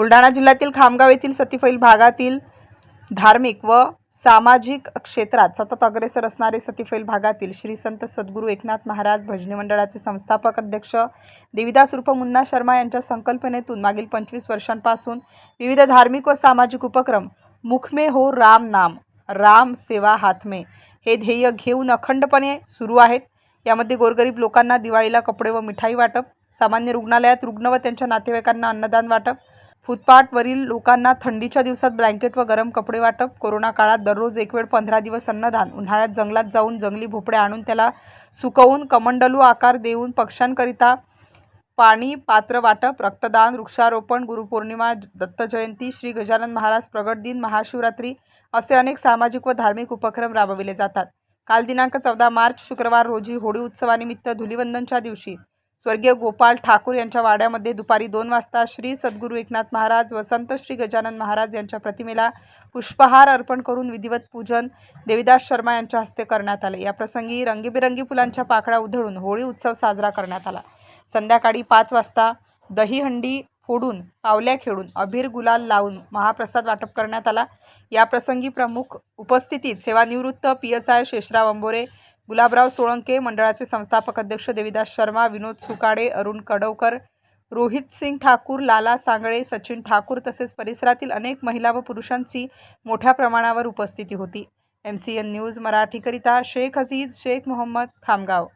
बुलढाणा जिल्ह्यातील खामगाव येथील सतीफैल भागातील धार्मिक व सामाजिक क्षेत्रात सतत अग्रेसर असणारे सतीफैल भागातील श्री संत सद्गुरू एकनाथ महाराज भजनी मंडळाचे संस्थापक अध्यक्ष देविदास रूप मुन्ना शर्मा यांच्या संकल्पनेतून मागील पंचवीस वर्षांपासून विविध धार्मिक व सामाजिक उपक्रम मुखमे हो राम नाम राम सेवा हातमे हे ध्येय घेऊन अखंडपणे सुरू आहेत. यामध्ये गोरगरीब लोकांना दिवाळीला कपडे व मिठाई वाटप सामान्य रुग्णालयात रुग्ण व त्यांच्या नातेवाईकांना अन्नदान वाटप फुटपाथवरील लोकांना थंडीच्या दिवसात ब्लँकेट व गरम कपडे वाटप कोरोना काळात दररोज एक वेळ पंधरा दिवस अन्नदान उन्हाळ्यात जंगलात जाऊन जंगली भोपळे आणून त्याला सुकवून कमंडलू आकार देऊन पक्ष्यांकरिता पाणी पात्र वाटप रक्तदान वृक्षारोपण गुरुपौर्णिमा दत्तजयंती श्री गजानन महाराज प्रगट दिन महाशिवरात्री असे अनेक सामाजिक व धार्मिक उपक्रम राबविले जातात. काल दिनांक चौदा मार्च शुक्रवार रोजी होळी उत्सवानिमित्त धुलिवंदनच्या दिवशी स्वर्गीय गोपाळ ठाकूर यांच्या वाड्यामध्ये दुपारी दोन वाजता श्री सद्गुरू एकनाथ महाराज व संत श्री गजानन महाराज यांच्या प्रतिमेला पुष्पहार अर्पण करून विधिवत पूजन देविदास शर्मा यांच्या हस्ते करण्यात आले. या प्रसंगी रंगीबेरंगी फुलांच्या पाकळ्या उधळून होळी उत्सव साजरा करण्यात आला. संध्याकाळी पाच वाजता दहीहंडी फोडून पावल्या खेळून अबीर गुलाल लावून महाप्रसाद वाटप करण्यात आला. या प्रसंगी प्रमुख उपस्थितीत सेवानिवृत्त P S I Shesharao Ambore Gulabrao Solanke मंडळाचे संस्थापक अध्यक्ष देविदास शर्मा विनोद सुकाडे अरुण कडवकर रोहित सिंग ठाकूर लाला सांगळे सचिन ठाकूर तसेच परिसरातील अनेक महिला व पुरुषांची मोठ्या प्रमाणावर उपस्थिती होती. एम सी एन न्यूज मराठीकरिता शेख अजीज शेख मोहम्मद खामगाव.